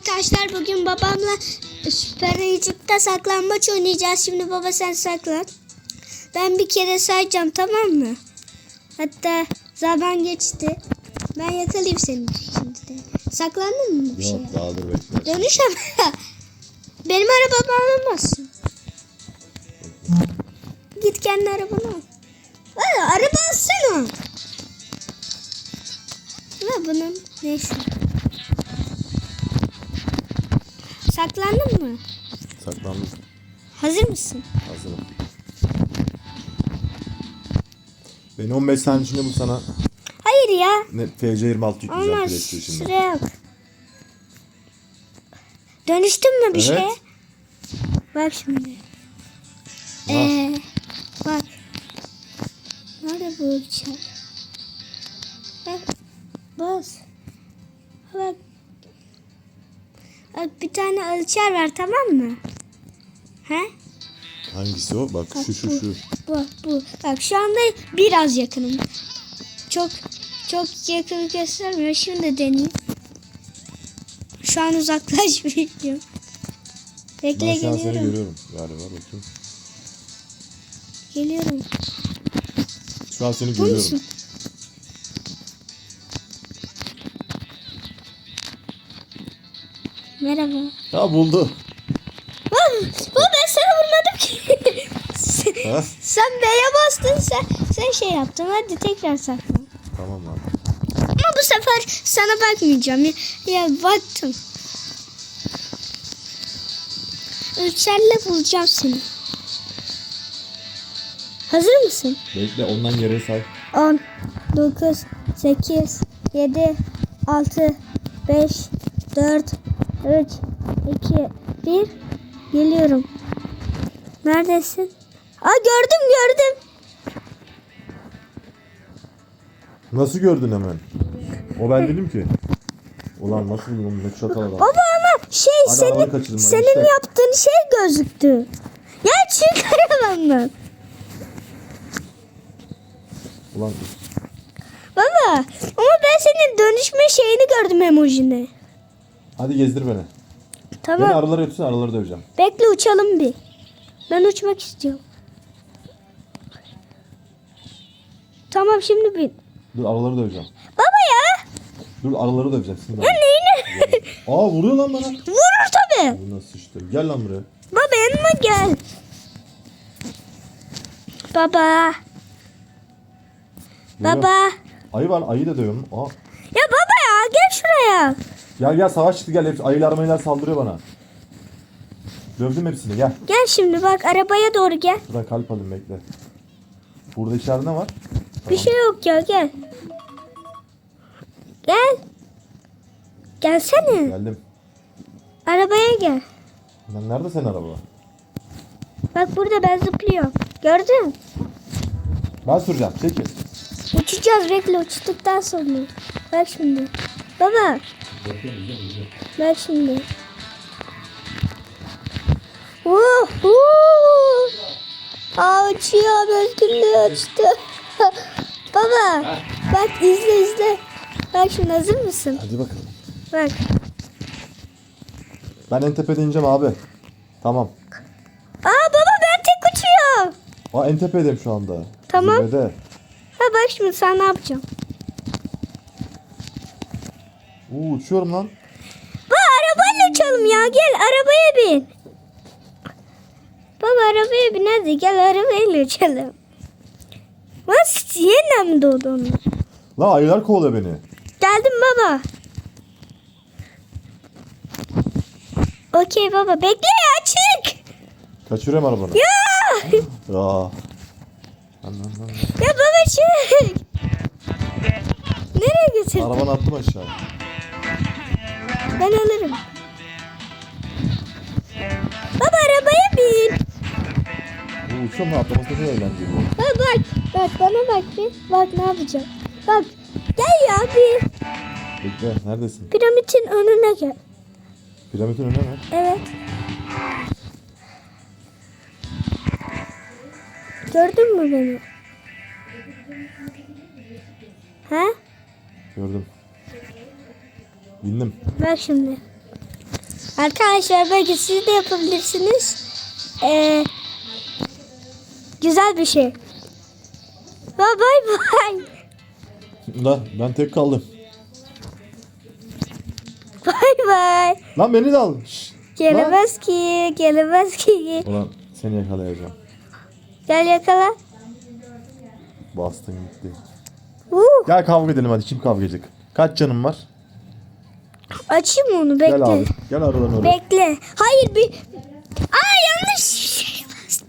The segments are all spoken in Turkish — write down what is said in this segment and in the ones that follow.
Arkadaşlar bugün babamla Süper Ayıcık'ta saklambaç oynayacağız. Şimdi baba sen saklan. Ben bir kere sayacağım tamam mı? Hatta zaman geçti. Ben yakalayayım seni şimdi. Saklandın mı bir şey? Yok daha dur bekle. Dönüş ama. Benim arabamı alamazsın. Git kendi arabanı al. Valla araba alsana. Ve bunun neyse. Saklandın mı? Saklandım. Hazır mısın? Hazırım. Beni 15 saniye içinde bu sana Hayır ya. ne, FC26 yükleyeceğim Olmaz. PlayStation'da. Süre yok. Dönüştün mü bir Evet. şeye? Bak şimdi. Ha. Ee, bak. Nerede bu uçak? Bak. Bas. Tane ölçer var tamam mı? He? Hangisi o? Bak Bak şu şu bu, şu. Bu, bu. Bak şu anda biraz yakınım. Çok çok yakın göstermiyor. Şimdi deneyeyim. Şu an uzaklaşmıyorum. Bekle Ben şu an seni geliyorum. görüyorum galiba bakayım. Geliyorum. Şu an seni görüyorum. musun? Merhaba. Ha buldu. Baba, ben sana vurmadım ki. sen, Ha? sen B'ye bastın sen, sen şey yaptın. Hadi tekrar sakla. Tamam abi. Ama bu sefer sana bakmayacağım. Ya, ya baktım. Ölçerle bulacağım seni. Hazır mısın? Bekle ondan geriye say. 10, 9, 8, 7, 6, 5, 4, 3, 2, 1. Geliyorum. Neredesin? Aa gördüm gördüm. Nasıl gördün hemen? O ben dedim ki. Ulan nasıl buldun ne çakal adam. Baba ama şey Hadi senin kaçırdım, hadi senin işte. yaptığın şey gözüktü. Ya çık arabamdan. Ulan Baba ama ben senin dönüşme şeyini gördüm emojini. Hadi gezdir beni. Beni Tamam. aralara götürsün araları döveceğim. Bekle uçalım bir. Ben uçmak istiyorum. Tamam şimdi bin. Dur araları döveceğim. Baba ya. Dur araları döveceğim. Şimdi Ya neyini? Aa vuruyor lan bana. Vurur tabii. Bu nasıl işte? Gel lan buraya. Baba yanıma gel. Baba. Baba. Ayı var ayı da dövüyorum. Aa. Ya baba ya gel. Gel savaş çıktı gel. Hepsi ayılar mayılar saldırıyor bana. Dövdüm hepsini gel. Gel şimdi bak arabaya doğru gel. Şuradan kalp alayım bekle. Burada içeride ne var? Bir şey yok ya gel. Gel. Gelsene. Geldim. Arabaya gel. Lan nerede senin araba? Bak burada ben zıplıyorum. Gördün? Ben süreceğim. Çekil. Uçacağız bekle uçtuktan sonra. Bak şimdi. Baba. Bak şimdi. Uhu. Aa uçuyor özgürlüğü uçtu. Baba. Bak izle izle. Bak şimdi hazır mısın? Hadi bakalım. Bak. Ben en tepede ineceğim abi. Tamam. Aa baba ben tek uçuyorum. Aa en tepedeyim şu anda. Tamam. Zirvede. Ha bak şimdi sen ne yapacaksın? Uuu uçuyorum lan. Baba arabayla uçalım ya. Gel arabaya bin. Baba arabaya bin hadi. Gel arabayla uçalım. Nasıl yeniden mi doğdu onlar? Lan ayılar kovalıyor beni. Geldim baba. Okey baba. Bekle ya çık. Kaçırıyorum arabanı. Ya. Ya. Ya baba çık. Nereye götürdün? Arabanı attım aşağı. Ben alırım. Baba arabaya bin. Uuu uçuyorum lan atlaması da eğlenceli. Bak bak. Bak bana bak bir. Bak ne yapacağım. Bak. Gel ya bir. Bekle neredesin? Piramidin önüne gel. Piramidin önüne mi? Evet. Gördün mü beni? Ha? Gördüm. Bindim. Bak şimdi. Arkadaşlar belki siz de yapabilirsiniz. Ee, güzel bir şey. Bye bye bye. La ben tek kaldım. Bye bye. Lan beni de al. Gelemez ki, gelemez ki. Ulan seni yakalayacağım. Gel yakala. Bastın gitti. Uh, Gel kavga edelim hadi. Kim kavga edecek? Kaç canım var? Açayım onu Gel bekle. abi. Gel aralarına oraya. Bekle. Hayır bir... Aa yanlış şey bastım.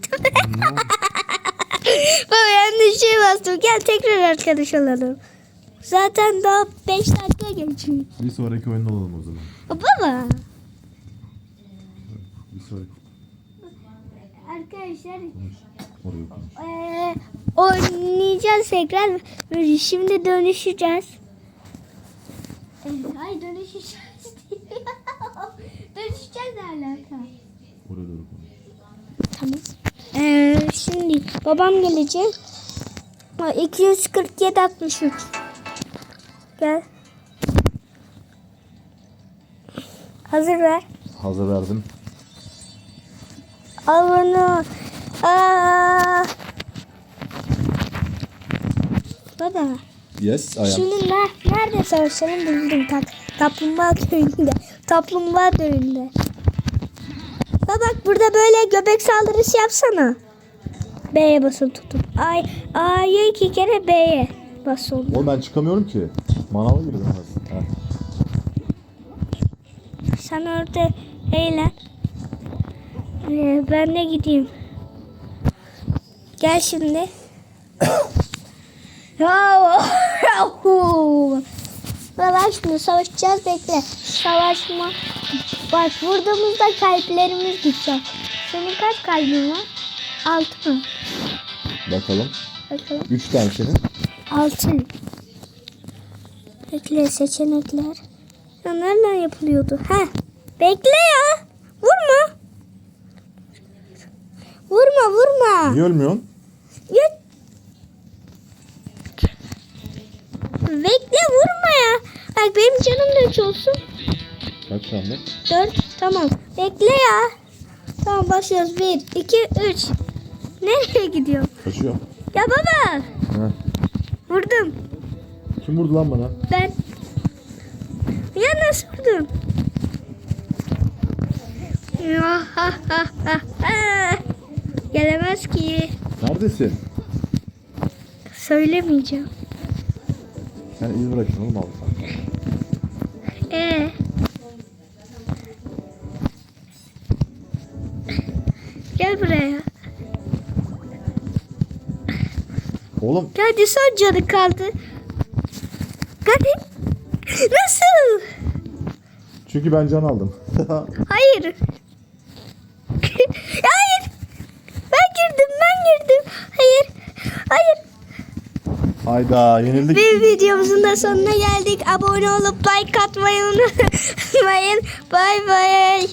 Baba yanlış şey bastım. Gel tekrar arkadaş olalım. Zaten daha 5 dakika geçiyor. Bir sonraki oyunda olalım o zaman. Baba. Bir sonraki. Arkadaşlar Oraya konuş. eee, oynayacağız tekrar. Şimdi dönüşeceğiz. Ay dönüşeceğiz. dönüşeceğiz ne alaka? Oraya doğru konuş. Tamam. Ee, şimdi babam gelecek. Ha, 247 63. Gel. Hazır ver. Hazır verdim. Al bunu. Aa. Baba. Yes, I am. Şimdi ne, nerede savaşalım buldum. Tak, kaplumbağa köyünde. Kaplumbağa köyünde. Bak bak burada böyle göbek saldırısı yapsana. B'ye basın tutup. Ay, A'yı iki kere B'ye bas oldu. Oğlum ben çıkamıyorum ki. Manava girdim az. Ha. Sen orada eğlen. Ee, ben de gideyim. Gel şimdi. Ya, Savaş şimdi savaşacağız bekle. Savaşma. Bak vurduğumuzda kalplerimiz gidecek. Senin kaç kalbin var? Altı mı? Bakalım. Bakalım. Üç tane senin. Altı. Bekle seçenekler. Ya nereden yapılıyordu? Heh. Bekle ya. Vurma. Vurma vurma. Niye ölmüyorsun? Ya. Bekle vurma ya. Bak benim canım da üç olsun. Kaç tane? Dört. Tamam. Bekle ya. Tamam başlıyoruz. Bir, iki, üç. Nereye gidiyor? Kaçıyor. Ya baba. Ha. Vurdum. Kim vurdu lan bana? Ben. Ya nasıl vurdum? Gelemez ki. Neredesin? Söylemeyeceğim. Sen iz bırakın oğlum abi. Ee. Gel buraya. Oğlum Hadi son canı kaldı. Hadi. Nasıl? çünkü ben can aldım. Hayır. Hayır. Ben girdim, ben girdim. Hayır. Hayır. Hayda yenildik. Bir videomuzun da sonuna geldik. Abone olup like atmayı unutmayın. Bay bay.